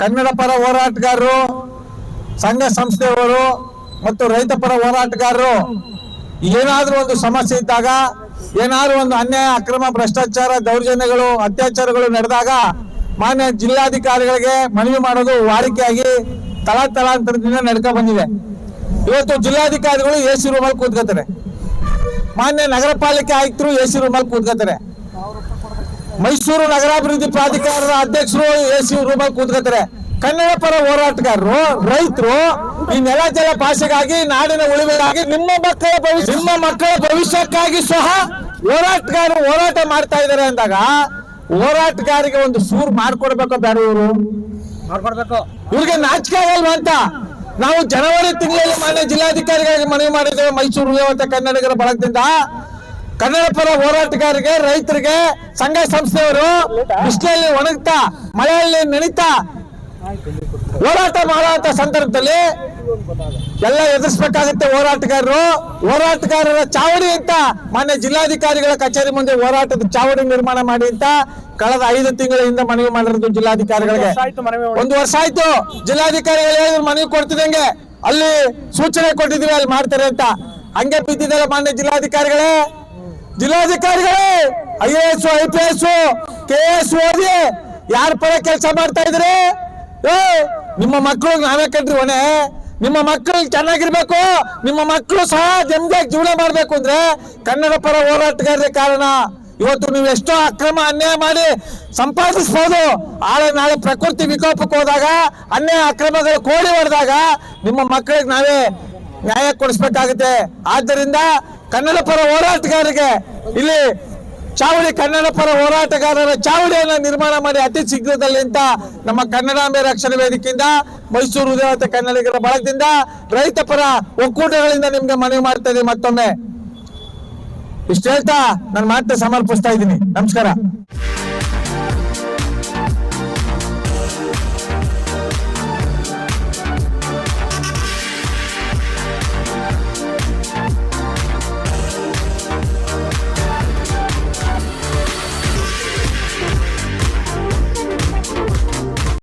ಕನ್ನಡ ಪರ ಹೋರಾಟಗಾರರು, ಸಂಘ ಸಂಸ್ಥೆಯವರು ಮತ್ತು ರೈತ ಪರ ಹೋರಾಟಗಾರರು, ಏನಾದರೂ ಒಂದು ಸಮಸ್ಯೆ ಇದ್ದಾಗ, ಏನಾದರೂ ಒಂದು ಅನ್ಯಾಯ, ಅಕ್ರಮ, ಭ್ರಷ್ಟಾಚಾರ, ದೌರ್ಜನ್ಯಗಳು, ಅತ್ಯಾಚಾರಗಳು ನಡೆದಾಗ ಮಾನ್ಯ ಜಿಲ್ಲಾಧಿಕಾರಿಗಳಿಗೆ ಮನವಿ ಮಾಡೋದು ವಾಡಿಕೆಯಾಗಿ ತಲಾ ತಲಾಂತರದಿಂದ ನಡ್ಕೊ ಬಂದಿದೆ. ಇವತ್ತು ಜಿಲ್ಲಾಧಿಕಾರಿಗಳು ಎ ಸಿ ರೂಮಲ್ಲಿ ಕೂತ್ಕೋತಾರೆ. ಮಾನ್ಯ ನಗರ ಪಾಲಿಕೆ ಆಯುಕ್ತರು ಎ ಸಿ ರೂಮಲ್ಲಿ ಕೂತ್ಕೋತಾರೆ. ಮೈಸೂರು ನಗರಾಭಿವೃದ್ಧಿ ಪ್ರಾಧಿಕಾರದ ಅಧ್ಯಕ್ಷರು ಎ ಸಿ ರೂಪಾಯಿ ಕೂತ್ಕೋತಾರೆ ಕನ್ನಡ ಪರ ಹೋರಾಟಗಾರರು ರೈತರು ಈ ನೆಲ ಜಲ ಭಾಷೆಗಾಗಿ ನಾಡಿನ ಉಳಿವೆಗಾಗಿ ನಿಮ್ಮ ಮಕ್ಕಳ ಭವಿಷ್ಯ ನಿಮ್ಮ ಮಕ್ಕಳ ಭವಿಷ್ಯಕ್ಕಾಗಿ ಸಹ ಹೋರಾಟಗಾರರು ಹೋರಾಟ ಮಾಡ್ತಾ ಇದ್ದಾರೆ ಅಂದಾಗ ಹೋರಾಟಗಾರಿಗೆ ಒಂದು ಸೂರು ಮಾಡ್ಕೊಡ್ಬೇಕು ಬೇರೆ ಇವರು ಮಾಡ್ಕೊಡ್ಬೇಕು. ಇವ್ರಿಗೆ ನಾಚಿಕೆ ಆಗಲ್ವಾ ಅಂತ? ನಾವು ಜನವರಿ ತಿಂಗಳಲ್ಲಿ ಮಾನ್ಯ ಜಿಲ್ಲಾಧಿಕಾರಿಗಳಿಗೆ ಮನವಿ ಮಾಡಿದ್ದೇವೆ ಮೈಸೂರು ಅಂತ ಕನ್ನಡಿಗರ ಬಳಗದಿಂದ. ಕನ್ನಡ ಪರ ಹೋರಾಟಗಾರರಿಗೆ ರೈತರಿಗೆ ಸಂಘ ಸಂಸ್ಥೆಯವರು ಬಿಸಿಲಲ್ಲಿ ಒಣಗ್ತಾ ಮಳೆಯಲ್ಲಿ ನೆನಿತಾ ಹೋರಾಟ ಮಾಡುವಂತ ಸಂದರ್ಭದಲ್ಲಿ ಎಲ್ಲ ಎದುರಿಸಬೇಕಾಗತ್ತೆ ಹೋರಾಟಗಾರರು. ಹೋರಾಟಗಾರರ ಚಾವಡಿ ಅಂತ ಮಾನ್ಯ ಜಿಲ್ಲಾಧಿಕಾರಿಗಳ ಕಚೇರಿ ಮುಂದೆ ಹೋರಾಟದ ಚಾವಡಿ ನಿರ್ಮಾಣ ಮಾಡಿ ಅಂತ ಕಳೆದ ಐದು ತಿಂಗಳಿಂದ ಮನವಿ ಮಾಡಿರೋದು ಜಿಲ್ಲಾಧಿಕಾರಿಗಳಿಗೆ. ಒಂದು ವರ್ಷ ಆಯ್ತು ಜಿಲ್ಲಾಧಿಕಾರಿಗಳು ಹೇಳಿದ್ರು ಮನವಿ ಕೊಡ್ತಿದಂಗೆ ಅಲ್ಲಿ ಸೂಚನೆ ಕೊಟ್ಟಿದೀವಿ ಅಲ್ಲಿ ಮಾಡ್ತಾರೆ ಅಂತ. ಹಂಗೆ ಬಿದ್ದಿದ್ದಾರೆ ಮಾನ್ಯ ಜಿಲ್ಲಾಧಿಕಾರಿಗಳೇ. ಜಿಲ್ಲಾಧಿಕಾರಿಗಳೇ, I A S, I P S, K S, ಓದಿ, ಯಾರ ಪರ ಕೆಲಸ ಮಾಡ್ತಾ ಇದ್ರಿ ನಿಮ್ಮ ಮಕ್ಕಳು ನಾವೇ ಕಂಡ್ರಿ ಹೊಣೆ. ನಿಮ್ಮ ಮಕ್ಕಳು ಚೆನ್ನಾಗಿರ್ಬೇಕು. ನಿಮ್ಮ ಮಕ್ಕಳು ಸಹ ನೆಮ್ಮದಿಯಾಗಿ ಜೀವನ ಮಾಡ್ಬೇಕು ಅಂದ್ರೆ ಕನ್ನಡ ಪರ ಹೋರಾಟಗಾರರ ಕಾರಣ. ಇವತ್ತು ನೀವು ಎಷ್ಟೋ ಅಕ್ರಮ ಅನ್ಯಾಯ ಮಾಡಿ ಸಂಪಾದಿಸ್ಬೋದು. ಆಳೆ ನಾಳೆ ಪ್ರಕೃತಿ ವಿಕೋಪಕ್ಕೆ ಹೋದಾಗ, ಅನ್ಯಾಯ ಅಕ್ರಮಗಳು ಕೋಡಿ ಹೊಡೆದಾಗ ನಿಮ್ಮ ಮಕ್ಕಳಿಗೆ ನಾವೇ ನ್ಯಾಯ ಕೊಡಿಸ್ಬೇಕಾಗುತ್ತೆ. ಆದ್ದರಿಂದ ಕನ್ನಡ ಪರ ಹೋರಾಟಗಾರರಿಗೆ ಇಲ್ಲಿ ಚಾವಡಿ ಕನ್ನಡ ಪರ ಹೋರಾಟಗಾರರ ಚಾವಡಿಯನ್ನ ನಿರ್ಮಾಣ ಮಾಡಿ ಅತಿ ಶೀಘ್ರದಲ್ಲಿ ಅಂತ ನಮ್ಮ ಕನ್ನಡಾಂಬೆ ರಕ್ಷಣೆ ವೇದಿಕೆಯಿಂದ, ಮೈಸೂರು ಉದಯವಂತ ಕನ್ನಡಿಗರ ಬಳಗದಿಂದ, ರೈತ ಪರ ಒಕ್ಕೂಟಗಳಿಂದ ನಿಮ್ಗೆ ಮನವಿ ಮಾಡ್ತಾ ಇದ್ದೀನಿ ಮತ್ತೊಮ್ಮೆ. ಇಷ್ಟ ಹೇಳ್ತಾ ನನ್ನ ಮಾತನ್ನ ಸಮರ್ಪಿಸ್ತಾ ಇದ್ದೀನಿ. ನಮಸ್ಕಾರ.